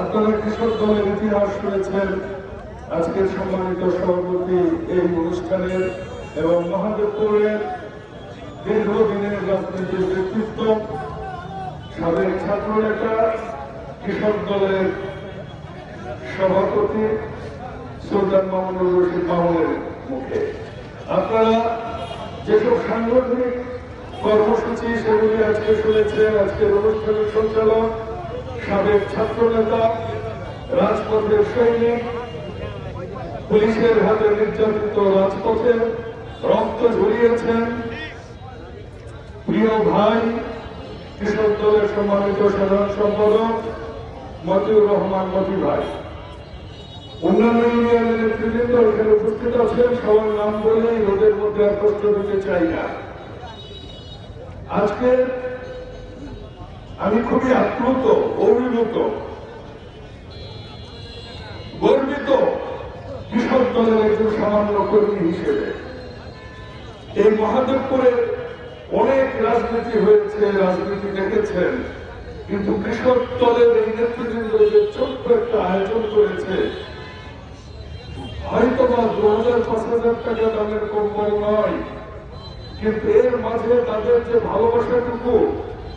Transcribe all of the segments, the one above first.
আপনারা কৃষক দলের ইতিহাস শুনেছেন আজকের সম্মানিত সভাপতি এই অনুষ্ঠানের এবং মহাদেবপুরের দীর্ঘদিনের রাজনীতির ব্যক্তিত্ব, সাবেক ছাত্র নেতা কৃষক দলের সভাপতি সুলতান মামুনুর রশিদ মামুনের মুখে। আপনারা যেসব সাংগঠনিক কর্মসূচি সেগুলি আজকে শুনেছেন, আজকের অনুষ্ঠানের সঞ্চালক সাবেক ছাত্র নেতা রাজপথের সৈনিক, পুলিশের হাতে নির্যাতিত রাজপথে রক্ত ঝরিয়েছেন। প্রিয় ভাই, কৃষক দলের সম্মানিত সাধারণ সম্পাদক মতিউর রহমান মতি ভাই। অন্যান্য ইউনিয়নের নেতৃবৃন্দ এখানে উপস্থিত আছেন, সবার নাম বলেই ওদের মধ্যে আর কষ্ট দিতে চাই না। আজকে আমি খুবই আপ্লুত অভিভূত গর্বিত কৃষক দলের একজন সামান্য কর্মী হিসেবে। এই মহাদেবপুরে অনেক রাজনীতি হয়েছে, রাজনীতি দেখেছেন, কিন্তু কৃষক দলের এই নেতৃবৃন্দ যে ছোট্ট একটা আয়োজন করেছে হয়তো বা দু হাজার পাঁচ হাজার টাকা দামের কম্বল নয়, কিন্তু এর মাঝে তাদের যে ভালোবাসাটুকু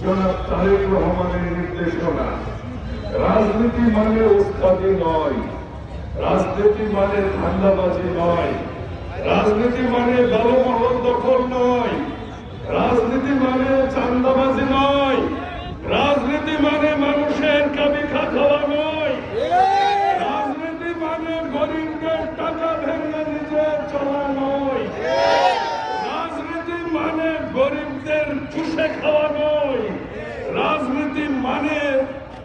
জনাব তারেক রহমানের নির্দেশনা। রাজনীতি মানে উস্তাদি নয়, রাজনীতি মানে ধান্দাবাজি নয়, রাজনীতি মানে দলমহল দখল নয়, রাজনীতি মানে চান্দাবাজি নয়, রাজনীতি মানে মানুষের কাবিখা খাওয়া নয়, রাজনীতি মানে গরিবদের টাকা ভেঙে নিজে চলা নয়, রাজনীতি মানে গরিবদের চুষে মানে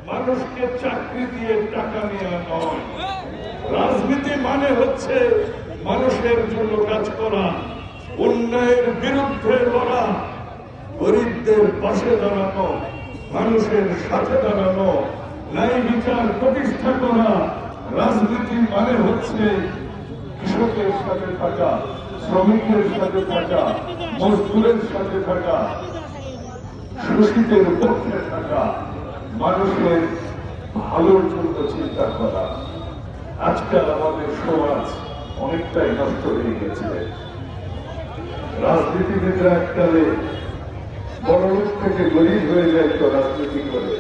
মানুষকে চাকরি দিয়ে টাকা নেওয়া নয়। রাজনীতি মানে হচ্ছে মানুষের জন্য কাজ করা, অন্যায়ের বিরুদ্ধে লড়া, গরিবদের পাশে দাঁড়ানো, মানুষের সাথে দাঁড়ানো, ন্যায় বিচার প্রতিষ্ঠা করা, রাজনীতি মানে হচ্ছে কৃষকের সাথে থাকা, শ্রমিকের সাথে থাকা, মজদুরের সাথে থাকা, শোষিতের পক্ষে থাকা মানুষের ভালোর জন্য চিন্তা করা। আজকাল আমাদের সমাজ অনেকটাই নষ্ট হয়ে গেছে। রাজনীতিবিদরা এককালে বড় লোক থেকে গরিব হয়ে যায় তো রাজনীতি করে।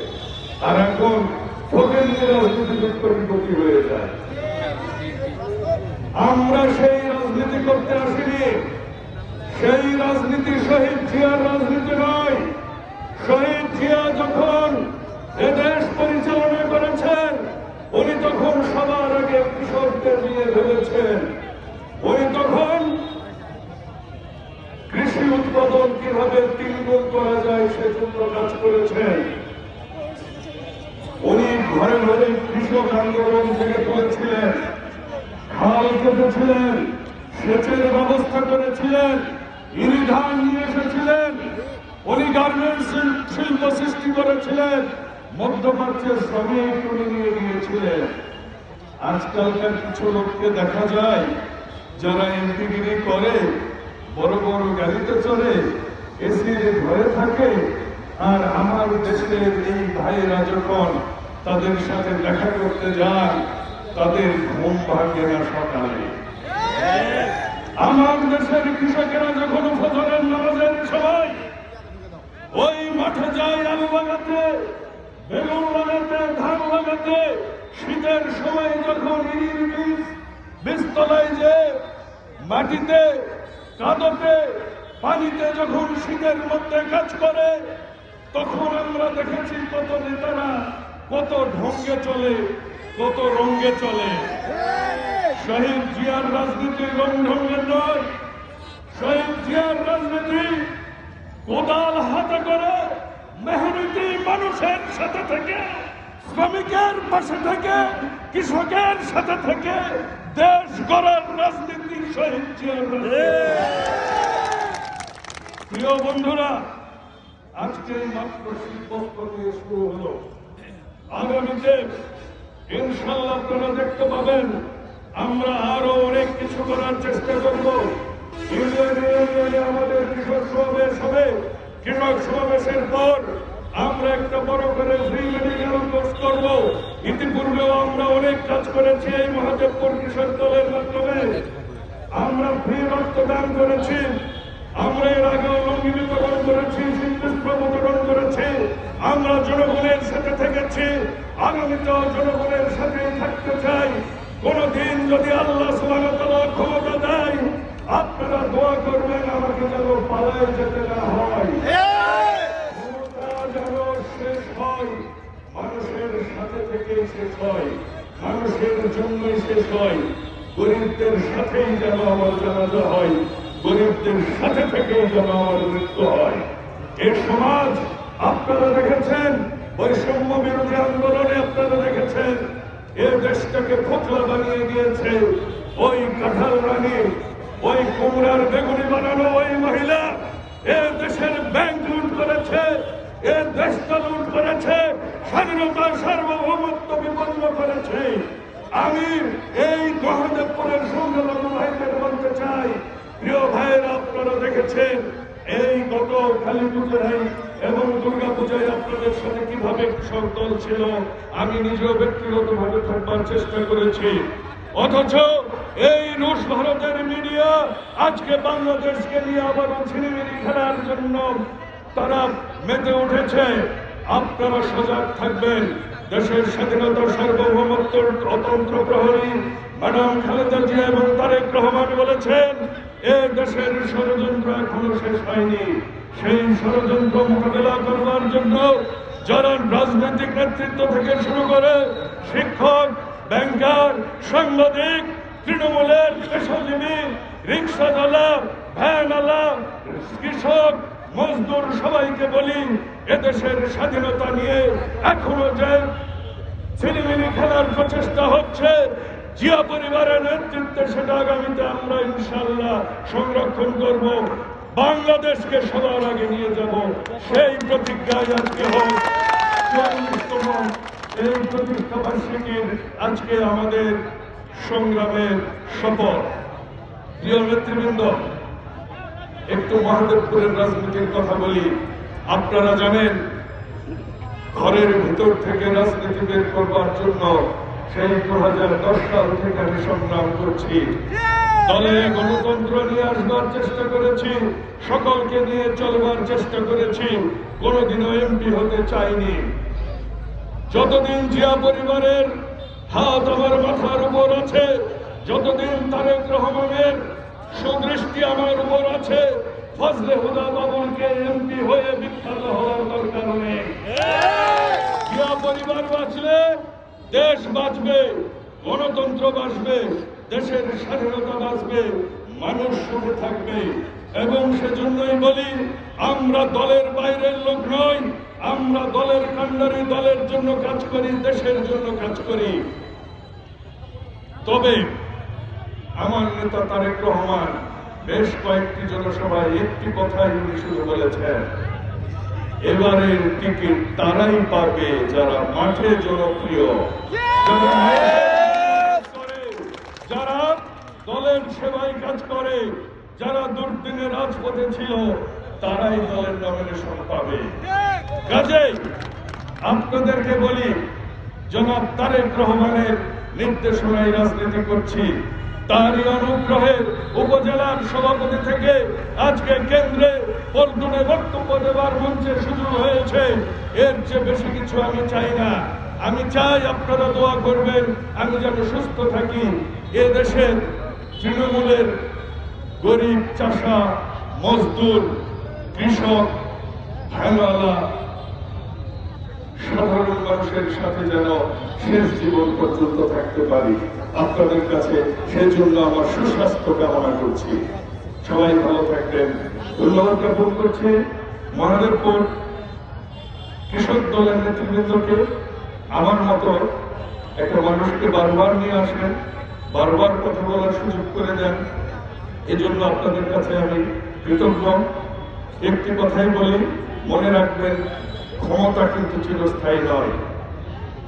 আর এখন ভোটের রাজনীতিবিদ কোটি হয়ে যায়। আমরা সেই রাজনীতি করতে আসিনি। সেই রাজনীতি শহীদ জিয়ার রাজনীতি নয় শহীদ জিয়া যখন এ দেশ পরিচালনা করেছেন। উনি তখন সবার আগে কৃষকদের নিয়ে ভেবেছেন। উনি তখন কৃষি উৎপাদন কীভাবে তিনগুণ করা যায় সেজন্য কাজ করেছেন। উনি ঘরে ঘরে কৃষক আন্দোলন থেকে তুলেছিলেন। খাল কেটেছিলেন, সেচের ব্যবস্থা করেছিলেন, ইরিধান নিয়ে এসেছিলেন। উনি গার্মেন্টস শিল্প সৃষ্টি করেছিলেন। মধ্যপ্রাচ্যের শ্রমিক উনি নিয়ে গিয়েছিলেন। আজকালকার কিছু লোককে দেখা যায়, যারা এমপিগিরি করে, বড় বড় গাড়িতে চড়ে এসির ঘরে থাকে। আর আমার দেশের এই ভাইয়েরা যখন তাদের সাথে দেখা করতে যান, তাদের ঘুম ভাঙে না সকালে। আমার দেশের কৃষকেরা যখন ফজরের নামাজের সময় ওই মাঠে যায় আলু লাগাতে বেগুন লাগাতে ধান লাগাতে শীতের সময় যখন ইরির বীজ বীজতলায় যে মাটিতে, কাদতে, পানিতে যখন শীতের মধ্যে কাজ করে, তখন আমরা দেখেছি কত নেতারা কত ঢঙ্গে চলে, কত রঙ্গে চলে। শহীদ জিয়ার রাজনীতি রং ঢঙ্গের নয়। শহীদ জিয়ার রাজনীতি কোদাল হাতে করে মেহনতি মানুষের সাথে থেকে, শ্রমিকের পাশে থেকে, কৃষকের সাথে থেকে দেশ গড়ার রাজনীতি শহীদ জিয়ার প্রিয় বন্ধুরা, আজকে মাত্র শিল্প নিয়ে শুরু হলো। আগামীতে ইনশাল্লাহ আপনারা দেখতে পাবেন, আমরা আরও অনেক কিছু করার চেষ্টা করব। আমাদের কৃষক সমাবেশ হবে। কৃষক সমাবেশের পর আমরা একটা বড় করে করব। ইতিপূর্বেও আমরা অনেক কাজ করেছি এই মহাদেবপুর কৃষক দলের মাধ্যমে। আমরা ফ্রি রক্তদান করেছি। আমরা এর আগে লঙ্গি করেছি সিন্ধুস্ত্র বিতরণ করেছি। আমরা জনগণের সাথে থেকেছি। আগামীতেও জনগণের সাথেই থাকতে চাই। কোনদিন যদি আল্লাহ সুবাহ ক্ষমতা দেয় আপনারা দোয়া করবেন আমাকে যেন পালায় যেতে না হয়। যেন শেষ হয় মানুষের সাথে থেকেই শেষ হয় মানুষের জন্যই শেষ হয় গরিবদের সাথেই যেন আমার জানাজা হয় গরিবদের সাথে থেকেই যেন আমার মৃত্যু হয়। এই সমাজ আপনারা দেখেছেন বৈষম্য বিরোধী আন্দোলনে আপনারা দেখেছেন এ দেশটাকে ফোকলা বানিয়ে দিয়েছে ওই কাঁঠাল রানী ওই কুমড়ার বেগুনি বানানো ওই মহিলা এ দেশের ব্যাংক লুট করেছে, এ দেশটা লুট করেছে, স্বাধীনতা সার্বভৌমত্ব বিপন্ন করেছে। আমি এই মহাদেবপুরের সংগ্রাম ভাইদের বলতে চাই, প্রিয় ভাইয়েরা, আপনারা দেখেছেন এই গত কালী পুজোয় এবং দুর্গা পূজায় আপনাদের সাথে কীভাবে দল ছিল, আমি নিজেও ব্যক্তিগত ভাবে থাকবার চেষ্টা করেছি। অথচ এই রুশ ভারতের মিডিয়া আজকে বাংলাদেশকে নিয়ে আবারও ছিনিমিনি খেলার জন্য তারা মেতে উঠেছে। আপনারা সজাগ থাকবেন। দেশের স্বাধীনতা সার্বভৌমত্ব অতন্ত্র প্রহরী ম্যাডাম খালেদা জিয়া এবং তারেক রহমান বলেছেন, এ দেশের ষড়যন্ত্র এখনও শেষ হয়নি। সেই ষড়যন্ত্র মোকাবেলা করবার জন্য যারা রাজনৈতিক নেতৃত্ব থেকে শুরু করে শিক্ষক ব্যাংকার সাংবাদিক তৃণমূলের পেশাজীবী ভ্যান ভ্যানওয়ালা কৃষক, মজদুর সবাইকে বলি, এদেশের স্বাধীনতা নিয়ে এখনও যে ছিনিমিনি খেলার প্রচেষ্টা হচ্ছে, জিয়া পরিবারের নেতৃত্বে সেটা আগামীতে আমরা ইনশাল্লাহ সংরক্ষণ করব। বাংলাদেশকে সবার আগে নিয়ে যাব। সেই প্রতিজ্ঞায় আজকে হোক। এই প্রতিষ্ঠা বার্ষিকীর আজকে আমাদের সংগ্রামের শপথ প্রিয় নেতৃবৃন্দ, একটু মহাদেবপুরের রাজনীতির কথা বলি। আপনারা জানেন, ঘরের ভিতর থেকে রাজনীতি বের করবার জন্য সেই দু হাজার দশ সাল থেকে আমি সংগ্রাম করছি। দলে গণতন্ত্র নিয়ে আসবার চেষ্টা করেছি, সকলকে নিয়ে চলবার চেষ্টা করেছি। কোনোদিনও এমপি হতে চাইনি। যতদিন জিয়া পরিবারের হাত আমার মাথার উপর আছে, যতদিন তারেক রহমানের সুদৃষ্টি আমার উপর আছে, ফজলে হুদা বাবুলকে এমপি হয়ে বিখ্যাত হওয়ার দরকার নেই। জিয়া পরিবার বাঁচলে দেশ বাঁচবে, গণতন্ত্র বাঁচবে, দেশের স্বাধীনতা বাঁচবে, মানুষ সুখে থাকবে। এবং সেজন্যই বলি, আমরা দলের বাইরের লোক নই আমরা দলের কান্ডারি দলের জন্য কাজ করি, দেশের জন্য কাজ করি। তবে আমার নেতা তারেক রহমান বেশ কয়েকটি জনসভায় একটি কথাই উনি শুধু বলেছেন এবারের টিকিট তারাই পাবে যারা মাঠে জনপ্রিয়। যারা দলের সেবায় কাজ করে, যারা দুর্দিনে রাজপথে ছিল, তারাই দলের নমিনেশন পাবে। কাজেই আপনাদেরকে বলি, জনাব তারেক রহমানের নির্দেশনায় রাজনীতি করছি। তারই অনুগ্রহে উপজেলার সভাপতি থেকে আজকে কেন্দ্রে পল্টনে বক্তব্য দেওয়ার মঞ্চে সুযোগ হয়েছে। এর চেয়ে বেশি কিছু আমি চাই না। আমি চাই আপনারা দোয়া করবেন, আমি যেন সুস্থ থাকি। এ দেশের তৃণমূলের গরিব চাষা, মজদুর, কৃষক ভ্যানওয়ালা সাধারণ মানুষের সাথে যেন শেষ জীবন পর্যন্ত থাকতে পারি, আপনাদের কাছে সেজন্য আমার সুস্বাস্থ্য কামনা করছি। সবাই ভালো থাকবেন। ধন্যবাদ জ্ঞাপন করছি। মহাদেবপুর কৃষক দলের নেতৃবৃন্দকে আমার মতো একটা মানুষকে বারবার নিয়ে আসেন, বারবার কথা বলার সুযোগ করে দেন। এজন্য আপনাদের কাছে আমি কৃতজ্ঞ। একটি কথাই বলি মনে রাখবেন, ক্ষমতা কিন্তু চিরস্থায়ী নয়।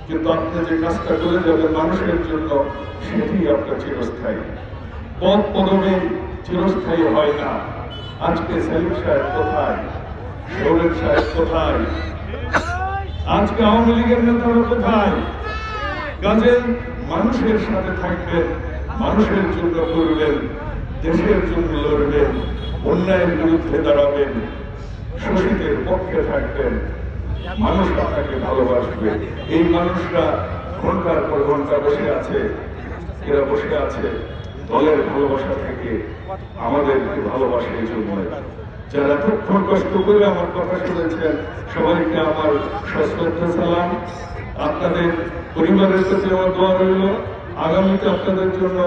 কিন্তু আপনি যে কাজটা করে যাবেন মানুষের জন্য, সেটি আপনার চিরস্থায়ী। পদ পদবী চিরস্থায়ী হয় না। আজকে সেলিম সাহেব কোথায়? সৌরেন সাহেব কোথায়? আজকে আওয়ামী লীগের নেতারা কোথায়? কাজে মানুষের সাথে থাকবেন, মানুষের জন্য করবেন, দেশের জন্য লড়বেন, অন্যায়ের বিরুদ্ধে দাঁড়াবেন। শোষিতের পক্ষে থাকবেন মানুষ আপনাকে ভালোবাসবে। এই মানুষরা ঘণ্টার পর ঘণ্টা বসে আছে, এরা বসে আছে দলের ভালোবাসা থেকে আমাদেরকে ভালোবাসে এই জন্য। যারা এতক্ষণ কষ্ট করে আমার কথা শুনেছেন, সবাইকে আমার সশ্রদ্ধ সালাম। আপনাদের পরিবারের প্রতি আমার দোয়া রইল। আগামীতে আপনাদের জন্য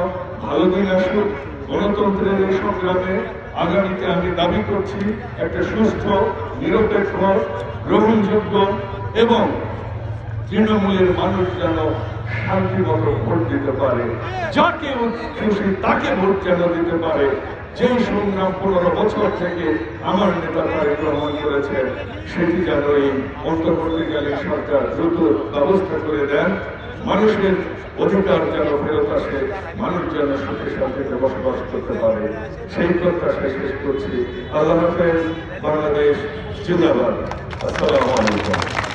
ভালো দিন আসুক। গণতন্ত্রের এই সংগ্রামে আগামীতে আমি দাবি করছি একটা সুস্থ, নিরপেক্ষ, গ্রহণযোগ্য এবং তৃণমূলের মানুষ যেন শান্তি মতো ভোট দিতে পারে। যাকে খুশি তাকে ভোট যেন দিতে পারে। যেই সংগ্রাম পনেরো বছর থেকে আমার নেতা তারেক রহমান করেছেন, সেটি যেন এই অন্তর্বর্তীকালীন সরকার দ্রুত ব্যবস্থা করে দেন। মানুষের অধিকার যেন ফেরত আসে, মানুষ যেন সুখে শান্তিতে বসবাস করতে পারে। সেই প্রত্যাশা শেষ করছি। আল্লাহ হাফেজ, বাংলাদেশ জিন্দাবাদ। আসসালামু আলাইকুম।